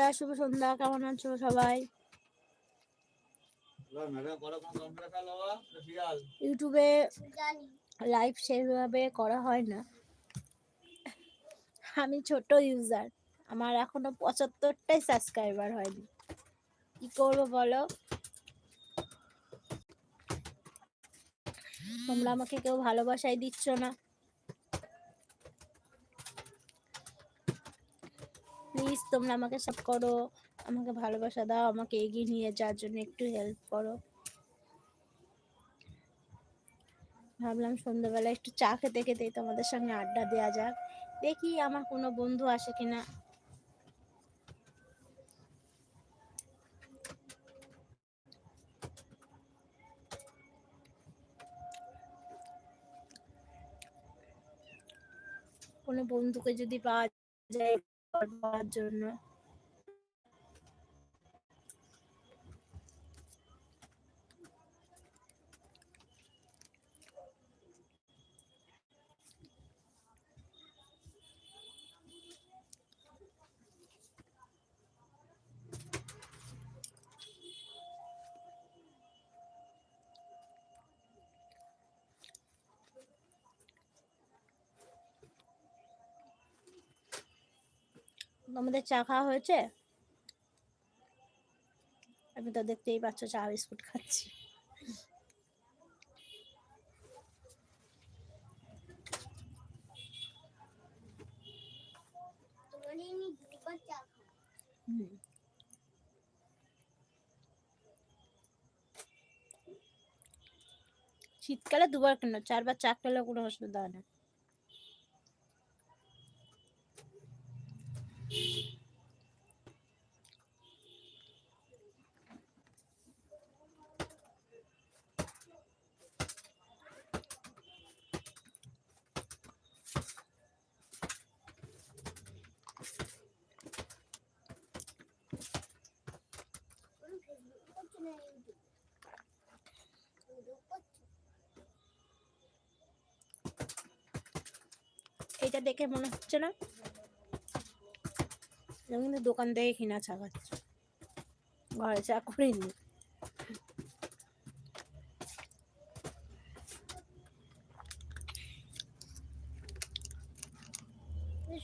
বন্ধুরা, শুভ সন্ধ্যা। কেমন আছো সবাই? ইউটিউবে লাইভ সেভাবে করা হয় না। আমি ছোট ইউজার আমার এখনও পঁচাত্তরটাই সাবস্ক্রাইবার হয়নি। কি করব বলো? তোমরা আমাকে কেউ ভালোবাসাই দিচ্ছ না। প্লিজ তোমরা আমাকে সব করো, আমাকে ভালোবাসা দাও, আমাকে এগিয়ে নিয়ে যাওয়ার জন্য একটু হেল্প করো। ভাবলাম সন্ধ্যাবেলা একটু চা খেতে খেতে তোমাদের সঙ্গে আড্ডা দেওয়া যাক, দেখি আমার কোনো বন্ধু আসে কিনা। কোনো বন্ধুকে যদি পাওয়া যায় পাওয়ার জন্য। তোমাদের চা খাওয়া হয়েছে। আমি তো দেখতেই পাচ্ছ চা, বিস্কুট খাচ্ছি। শীতকালে দুবার কেন? চারবার চা খেলে কোনো অসুবিধা হয় না। এটা দেখে মনে হচ্ছে না? আমি কিন্তু দোকান থেকে কিনা চা খাচ্ছি। ঘরে চা করিনি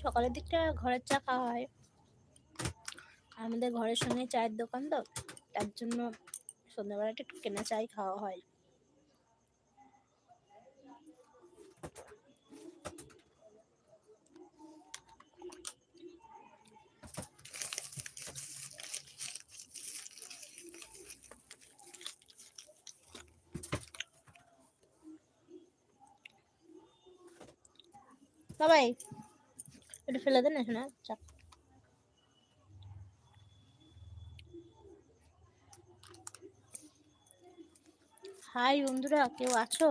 সকালের দিকটা ঘরের চা খাওয়া হয়। আমাদের ঘরের সঙ্গে চায়ের দোকান তো, তার জন্য সন্ধ্যাবেলাটা একটু কেনা চাই খাওয়া হয়। বাবাই এটা ফেলে দেন এখানে চাপ। হাই বন্ধুরা কেউ আছো?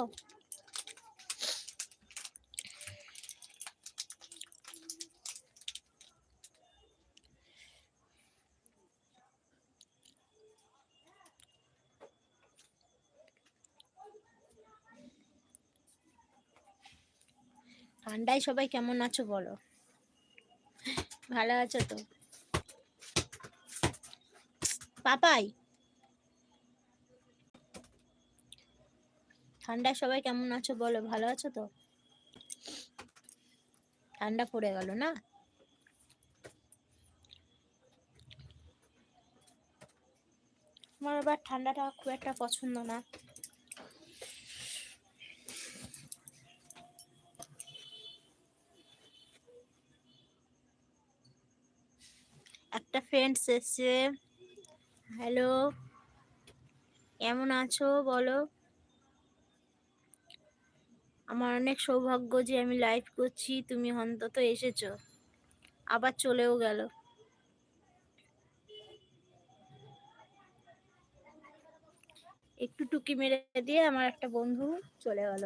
ঠান্ডায় সবাই কেমন আছো বলো? ভালো আছো তো? পাপাই। ঠান্ডায় সবাই কেমন আছো বলো, ভালো আছো তো? ঠান্ডা পড়ে গেল না? আমার আবার ঠান্ডাটা খুব একটা পছন্দ না একটা ফ্রেন্ডস এসছে। হ্যালো কেমন আছো বলো? আমার অনেক সৌভাগ্য যে আমি লাইভ করছি, তুমি অন্তত এসেছ। আবার চলেও গেল। একটু টুকি মেরে দিয়ে আমার একটা বন্ধু চলে গেল।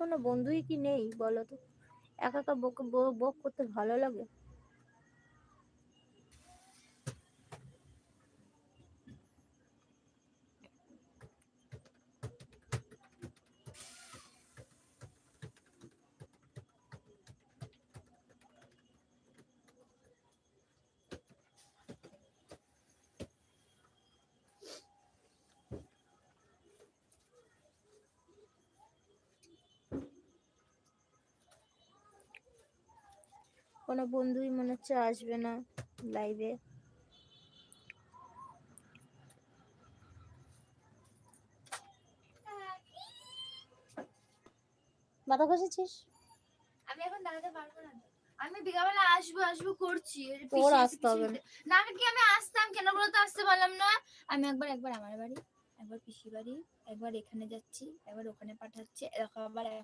কোনো বন্ধুই কি নেই বলো তো? একা একা বক বক করতে ভালো লাগে? কোনো বন্ধুই মনে হচ্ছে আসবে না লাইভে মাথা ঘষেছিস? আমি এখন দাঁড়াতে পারব না আমি বিকালবেলা আসব আসব করছি। তোর আসতে হবে। না কি আমি আসতাম কেন বলতো আসতে পারলাম না। আমি একবার একবার আমার বাড়ি একবার পিসি বাড়ি একবার এখানে যাচ্ছি একবার ওখানে পাঠাচ্ছি এরকম আবার